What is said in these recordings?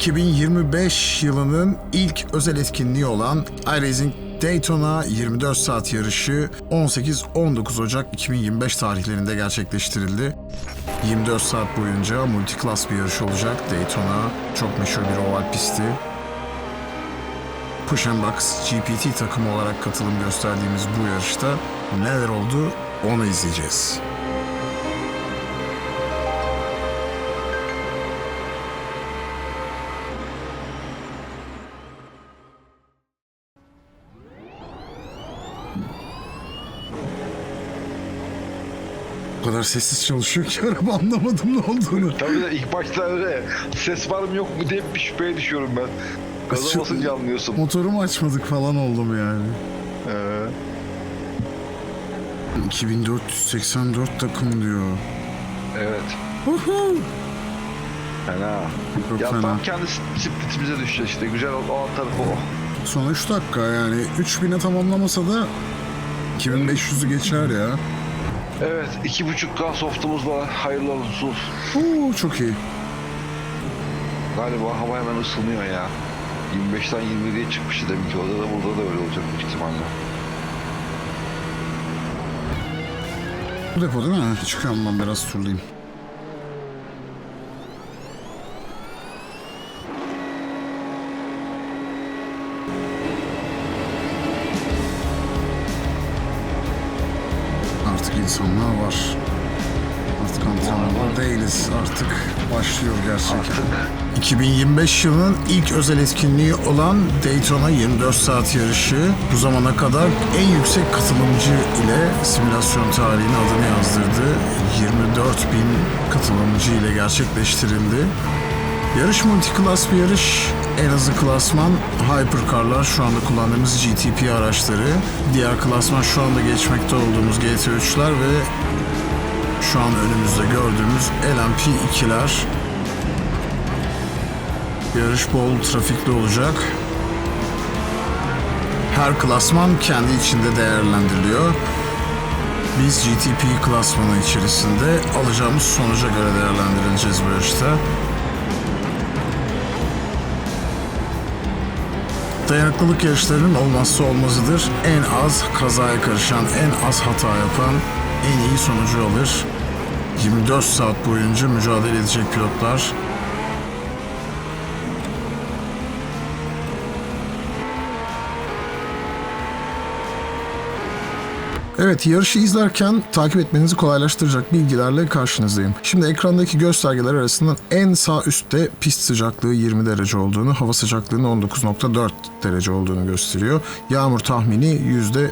2025 yılının ilk özel etkinliği olan iRacing Daytona 24 saat yarışı 18-19 Ocak 2025 tarihlerinde gerçekleştirildi. 24 saat boyunca multiklas bir yarış olacak. Daytona çok meşhur bir oval pisti. Push and Box GPT takımı olarak katılım gösterdiğimiz bu yarışta neler oldu onu izleyeceğiz. O kadar sessiz çalışıyor ki araba anlamadım ne olduğunu. Tabii de ilk başta öyle ses var mı yok mu diye bir şüpheye düşüyorum ben. Gaza Şu- basınca anlıyorsun. Motorumu açmadık falan oldum yani. Ee, 2484 takım diyor. evet. Uhu. Fena. Çok ya fena. tam kendi splitimize düşeceğiz işte. Güzel o, o alt tarafı o. Son 3 dakika yani 3000'e tamamlamasa da 2500'ü geçer ya. Evet. iki buçuk K softumuz var. Hayırlı olsun. Oo, çok iyi. Galiba hava hemen ısınıyor ya. 25'ten 27'ye çıkmıştı demek ki orada da burada da öyle olacak büyük ihtimalle. Bu depo değil mi? Çıkıyorum ben biraz turlayayım. Artık insanlar var. Artık antrenmanlar değiliz. Artık başlıyor gerçekten. 2025 yılının ilk özel etkinliği olan Daytona 24 saat yarışı bu zamana kadar en yüksek katılımcı ile simülasyon tarihine adını yazdırdı. 24 bin katılımcı ile gerçekleştirildi. Yarış multiklas bir yarış. En azı klasman Hypercar'lar şu anda kullandığımız GTP araçları. Diğer klasman şu anda geçmekte olduğumuz GT3'ler ve şu an önümüzde gördüğümüz LMP2'ler. Yarış bol trafikli olacak. Her klasman kendi içinde değerlendiriliyor. Biz GTP klasmanı içerisinde alacağımız sonuca göre değerlendirileceğiz bu yarışta. Dayanıklılık yarışlarının olmazsa olmazıdır. En az kazaya karışan, en az hata yapan en iyi sonucu alır. 24 saat boyunca mücadele edecek pilotlar Evet yarışı izlerken takip etmenizi kolaylaştıracak bilgilerle karşınızdayım. Şimdi ekrandaki göstergeler arasından en sağ üstte pist sıcaklığı 20 derece olduğunu, hava sıcaklığının 19.4 derece olduğunu gösteriyor. Yağmur tahmini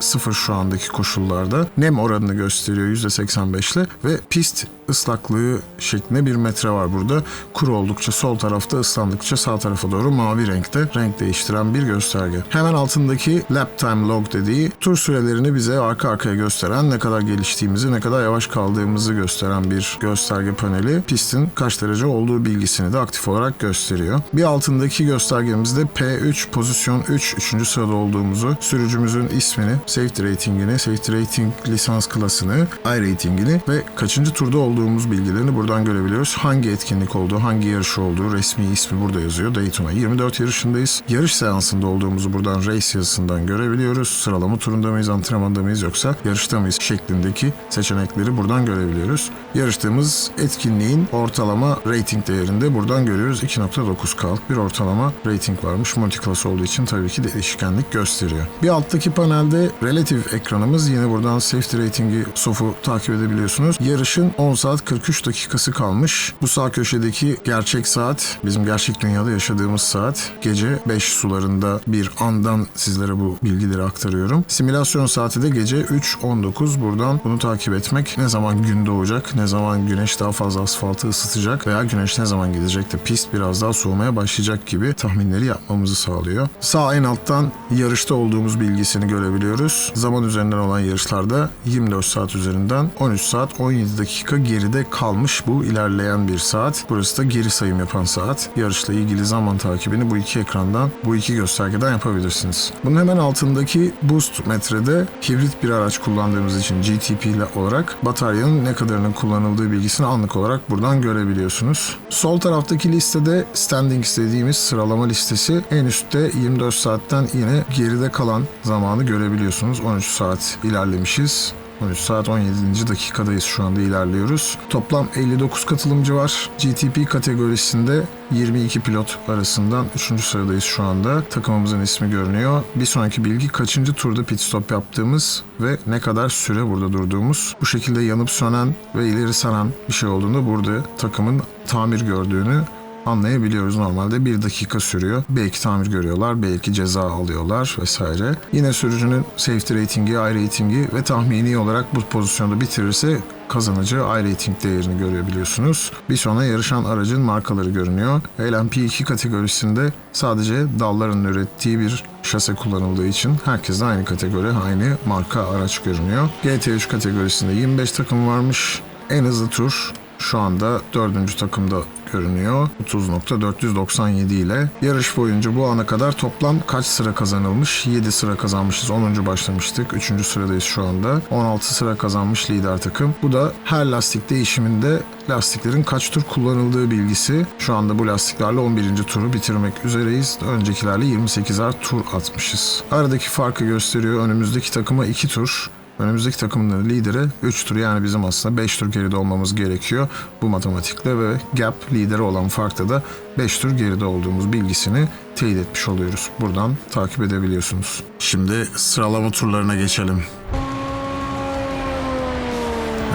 %0 şu andaki koşullarda. Nem oranını gösteriyor %85 ile ve pist ıslaklığı şeklinde bir metre var burada. Kuru oldukça sol tarafta, ıslandıkça sağ tarafa doğru mavi renkte renk değiştiren bir gösterge. Hemen altındaki lap time log dediği tur sürelerini bize arka arkaya gösteren, ne kadar geliştiğimizi, ne kadar yavaş kaldığımızı gösteren bir gösterge paneli. Pistin kaç derece olduğu bilgisini de aktif olarak gösteriyor. Bir altındaki göstergemizde P3 pozisyon 3 3. sırada olduğumuzu, sürücümüzün ismini, safety ratingini, safety rating lisans klasını, I ratingini ve kaçıncı turda olduğumuz bilgilerini buradan görebiliyoruz. Hangi etkinlik olduğu, hangi yarış olduğu, resmi ismi burada yazıyor. Daytona 24 yarışındayız. Yarış seansında olduğumuzu buradan race yazısından görebiliyoruz. Sıralama turunda mıyız, antrenmanda mıyız yoksa yarışta mıyız şeklindeki seçenekleri buradan görebiliyoruz. Yarıştığımız etkinliğin ortalama rating değerinde buradan görüyoruz. 2.9K'lık bir ortalama rating varmış. Multiclass olduğu için tabii ki değişkenlik gösteriyor. Bir alttaki panelde relative ekranımız yine buradan safety ratingi SOF'u takip edebiliyorsunuz. Yarışın 10 saat 43 dakikası kalmış. Bu sağ köşedeki gerçek saat bizim gerçek dünyada yaşadığımız saat. Gece 5 sularında bir andan sizlere bu bilgileri aktarıyorum. Simülasyon saati de gece 3.19. Buradan bunu takip etmek ne zaman gün doğacak, ne zaman güneş daha fazla asfaltı ısıtacak veya güneş ne zaman gidecek de pist biraz daha soğumaya başlayacak gibi tahminleri yapmamızı sağlıyor. Sağ en alttan yarışta olduğumuz bilgisini görebiliyoruz. Zaman üzerinden olan yarışlarda 24 saat üzerinden 13 saat 17 dakika geride kalmış bu ilerleyen bir saat. Burası da geri sayım yapan saat. Yarışla ilgili zaman takibini bu iki ekrandan, bu iki göstergeden yapabilirsiniz. Bunun hemen altındaki boost metrede hibrit bir araç araç kullandığımız için GTP ile olarak bataryanın ne kadarının kullanıldığı bilgisini anlık olarak buradan görebiliyorsunuz. Sol taraftaki listede standings dediğimiz sıralama listesi en üstte 24 saatten yine geride kalan zamanı görebiliyorsunuz. 13 saat ilerlemişiz. 13 saat 17. dakikadayız şu anda ilerliyoruz. Toplam 59 katılımcı var. GTP kategorisinde 22 pilot arasından 3. sıradayız şu anda. Takımımızın ismi görünüyor. Bir sonraki bilgi kaçıncı turda pit stop yaptığımız ve ne kadar süre burada durduğumuz. Bu şekilde yanıp sönen ve ileri saran bir şey olduğunda burada takımın tamir gördüğünü anlayabiliyoruz. Normalde bir dakika sürüyor. Belki tamir görüyorlar, belki ceza alıyorlar vesaire. Yine sürücünün safety ratingi, I ratingi ve tahmini olarak bu pozisyonda bitirirse kazanıcı I rating değerini görebiliyorsunuz. Bir sonra yarışan aracın markaları görünüyor. LMP2 kategorisinde sadece dalların ürettiği bir şase kullanıldığı için herkeste aynı kategori, aynı marka araç görünüyor. GT3 kategorisinde 25 takım varmış. En hızlı tur şu anda dördüncü takımda görünüyor. 30.497 ile. Yarış boyunca bu ana kadar toplam kaç sıra kazanılmış? 7 sıra kazanmışız. 10. başlamıştık. 3. sıradayız şu anda. 16 sıra kazanmış lider takım. Bu da her lastik değişiminde lastiklerin kaç tur kullanıldığı bilgisi. Şu anda bu lastiklerle 11. turu bitirmek üzereyiz. Öncekilerle 28'er tur atmışız. Aradaki farkı gösteriyor. Önümüzdeki takıma 2 tur. Önümüzdeki takımın lideri 3 tur yani bizim aslında 5 tur geride olmamız gerekiyor bu matematikle ve gap lideri olan farkta da 5 tur geride olduğumuz bilgisini teyit etmiş oluyoruz. Buradan takip edebiliyorsunuz. Şimdi sıralama turlarına geçelim.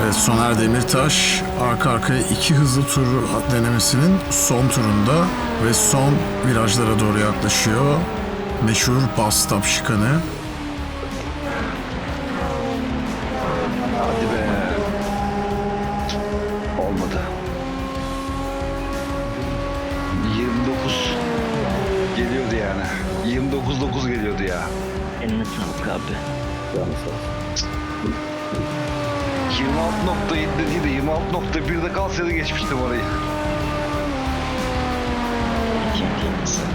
Evet Soner Demirtaş arka arkaya iki hızlı tur denemesinin son turunda ve son virajlara doğru yaklaşıyor. Meşhur bus stop. 39 geliyordu ya. Eline sağlık abi. Canı sağ olsun. 26.7 değil de 26.1'de kalsaydı geçmiştim orayı.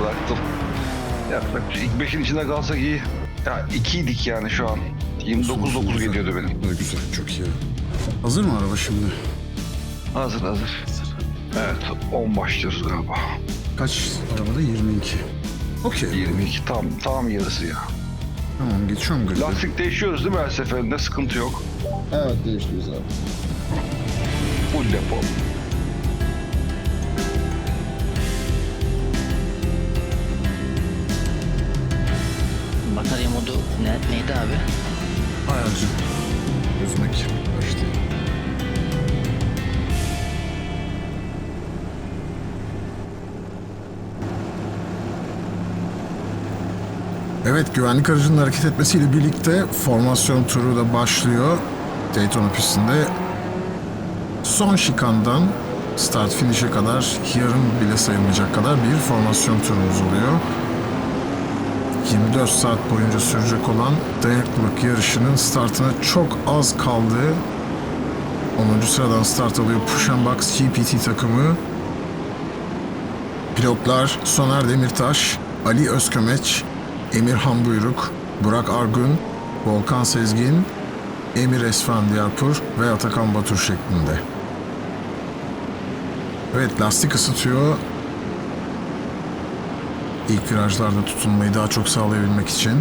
Bıraktım. Yaklaşık ilk 5'in içinde kalsak iyi. Ya 2'ydik yani şu an. 29.9 geliyordu benim. Ne güzel, çok iyi. Hazır mı araba şimdi? Hazır hazır. hazır. Evet 10 başlıyoruz galiba. Kaç arabada? 22. Okey. 22 tam tam yarısı ya. Tamam geçiyorum grid'e. Lastik değişiyoruz değil mi her seferinde? Sıkıntı yok. Evet değiştiriyoruz abi. Full depo. Batarya modu ne, neydi abi? Ayarcı. Gözüme başladı. Evet güvenlik aracının hareket etmesiyle birlikte formasyon turu da başlıyor. Daytona pistinde son şikandan start finish'e kadar yarım bile sayılmayacak kadar bir formasyon turumuz oluyor. 24 saat boyunca sürecek olan dayanıklılık yarışının startına çok az kaldı. 10. sıradan start alıyor Push Box GPT takımı. Pilotlar Soner Demirtaş, Ali Özkömeç, Emir Hambuyruk, Burak Argun, Volkan Sezgin, Emir Esfandiyarpur ve Atakan Batur şeklinde. Evet lastik ısıtıyor. İlk virajlarda tutunmayı daha çok sağlayabilmek için.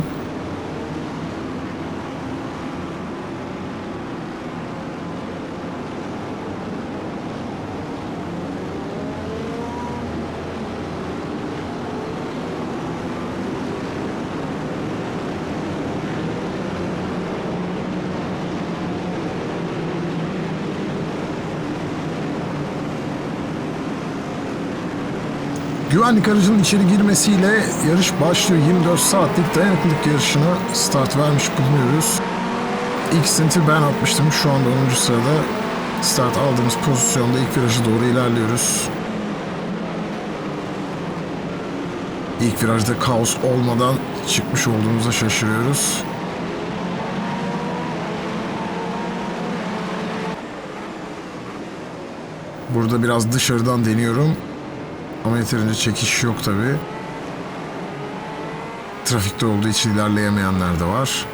Güvenlik aracının içeri girmesiyle yarış başlıyor. 24 saatlik dayanıklılık yarışına start vermiş bulunuyoruz. İlk stinti ben atmıştım. Şu anda 10. sırada start aldığımız pozisyonda ilk viraja doğru ilerliyoruz. İlk virajda kaos olmadan çıkmış olduğumuza şaşırıyoruz. Burada biraz dışarıdan deniyorum. Ama yeterince çekiş yok tabi. Trafikte olduğu için ilerleyemeyenler de var.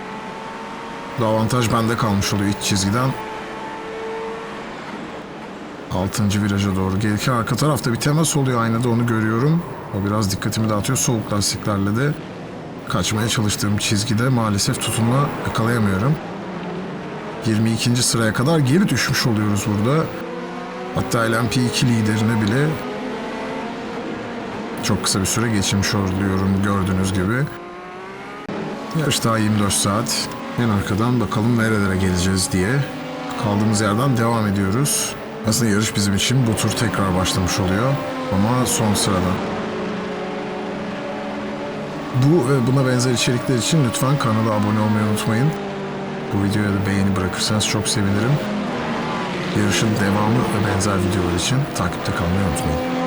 Bu avantaj bende kalmış oluyor iç çizgiden. 6. viraja doğru gelirken arka tarafta bir temas oluyor aynada onu görüyorum. O biraz dikkatimi dağıtıyor. Soğuk lastiklerle de kaçmaya çalıştığım çizgide maalesef tutunma yakalayamıyorum. 22. sıraya kadar geri düşmüş oluyoruz burada. Hatta LMP2 liderine bile çok kısa bir süre geçirmiş oluyorum gördüğünüz gibi. Yarış daha 24 saat. En arkadan bakalım nerelere geleceğiz diye kaldığımız yerden devam ediyoruz. Aslında yarış bizim için bu tur tekrar başlamış oluyor ama son sırada. Bu ve buna benzer içerikler için lütfen kanala abone olmayı unutmayın. Bu videoya da beğeni bırakırsanız çok sevinirim. Yarışın devamı ve benzer videolar için takipte kalmayı unutmayın.